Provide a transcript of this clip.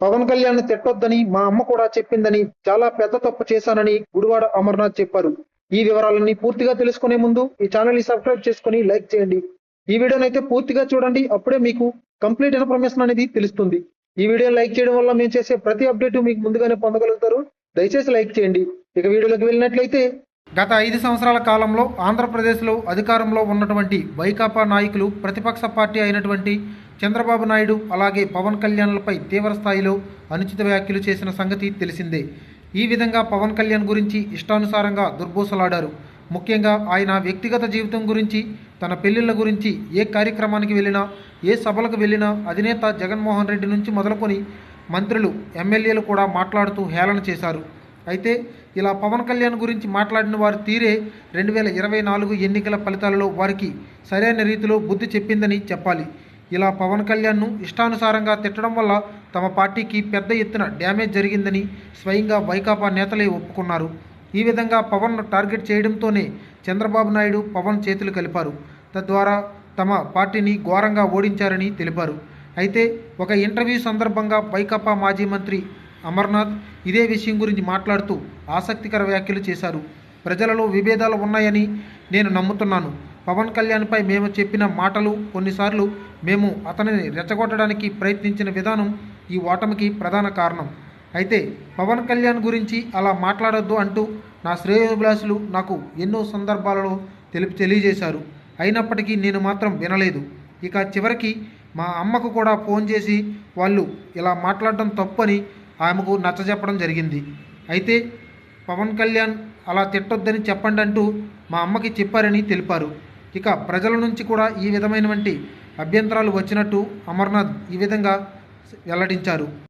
పవన్ కళ్యాణ్ తిట్టొద్దని మా అమ్మ కూడా చెప్పిందని చాలా పెద్ద తప్పు చేశానని గుడివాడ అమర్నాథ్ చెప్పారు. ఈ వివరాలన్నీ పూర్తిగా తెలుసుకునే ముందు ఈ ఛానల్ని సబ్స్క్రైబ్ చేసుకుని లైక్ చేయండి. ఈ వీడియోని అయితే పూర్తిగా చూడండి. అప్పుడే మీకు కంప్లీట్ ఇన్ఫర్మేషన్ అనేది తెలుస్తుంది. ఈ వీడియో లైక్ చేయడం వల్ల మేము చేసే ప్రతి అప్డేట్ మీకు ముందుగానే పొందగలుగుతారు. దయచేసి లైక్ చేయండి. ఇక వీడియోలోకి వెళ్ళినట్లయితే గత ఐదు సంవత్సరాల కాలంలో ఆంధ్రప్రదేశ్లో అధికారంలో ఉన్నటువంటి వైకాపా నాయకులు ప్రతిపక్ష పార్టీ అయినటువంటి చంద్రబాబు నాయుడు అలాగే పవన్ కళ్యాణ్లపై తీవ్ర స్థాయిలో అనుచిత వ్యాఖ్యలు చేసిన సంగతి తెలిసిందే. ఈ విధంగా పవన్ కళ్యాణ్ గురించి ఇష్టానుసారంగా దుర్బోసలాడారు ముఖ్యంగా ఆయన వ్యక్తిగత జీవితం గురించి తన పెళ్ళిళ్ళ గురించి ఏ కార్యక్రమానికి వెళ్ళినా ఏ సభలకు వెళ్ళినా అధినేత జగన్మోహన్ రెడ్డి నుంచి మొదలుకొని మంత్రులు ఎమ్మెల్యేలు కూడా మాట్లాడుతూ హేళన చేశారు. అయితే ఇలా పవన్ కళ్యాణ్ గురించి మాట్లాడిన వారి తీరే రెండు వేల ఇరవై నాలుగు ఎన్నికల ఫలితాలలో వారికి సరైన రీతిలో బుద్ధి చెప్పిందని చెప్పాలి. ఇలా పవన్ కళ్యాణ్ను ఇష్టానుసారంగా తిట్టడం వల్ల తమ పార్టీకి పెద్ద ఎత్తున డ్యామేజ్ జరిగిందని స్వయంగా వైకాపా నేతలే ఒప్పుకున్నారు. ఈ విధంగా పవన్ను టార్గెట్ చేయడంతోనే చంద్రబాబు నాయుడు పవన్ చేతులు కలిపారు. తద్వారా తమ పార్టీని ఘోరంగా ఓడించారని తెలిపారు. అయితే ఒక ఇంటర్వ్యూ సందర్భంగా వైకాపా మాజీ మంత్రి అమర్నాథ్ ఇదే విషయం గురించి మాట్లాడుతూ ఆసక్తికర వ్యాఖ్యలు చేశారు. ప్రజలలో విభేదాలు ఉన్నాయని నేను నమ్ముతున్నాను. పవన్ కళ్యాణ్పై మేము చెప్పిన మాటలు కొన్నిసార్లు మేము అతనిని రెచ్చగొట్టడానికి ప్రయత్నించిన విధానం ఈ ఓటమికి ప్రధాన కారణం. అయితే పవన్ కళ్యాణ్ గురించి అలా మాట్లాడొద్దు అంటూ నా శ్రేయోభిలాషులు నాకు ఎన్నో సందర్భాలలో తెలిపి తెలియజేశారు. అయినప్పటికీ నేను మాత్రం వినలేదు. ఇక చివరికి మా అమ్మకు కూడా ఫోన్ చేసి వాళ్ళు ఇలా మాట్లాడడం తప్పని ఆమెకు నచ్చజెప్పడం జరిగింది. అయితే పవన్ కళ్యాణ్ అలా తిట్టొద్దని చెప్పండి అంటూ మా అమ్మకి చెప్పారని తెలిపారు. ఇక ప్రజల నుంచి కూడా ఈ విధమైనటువంటి అభ్యంతరాలు వచ్చినట్టు అమర్నాథ్ ఈ విధంగా వెల్లడించారు.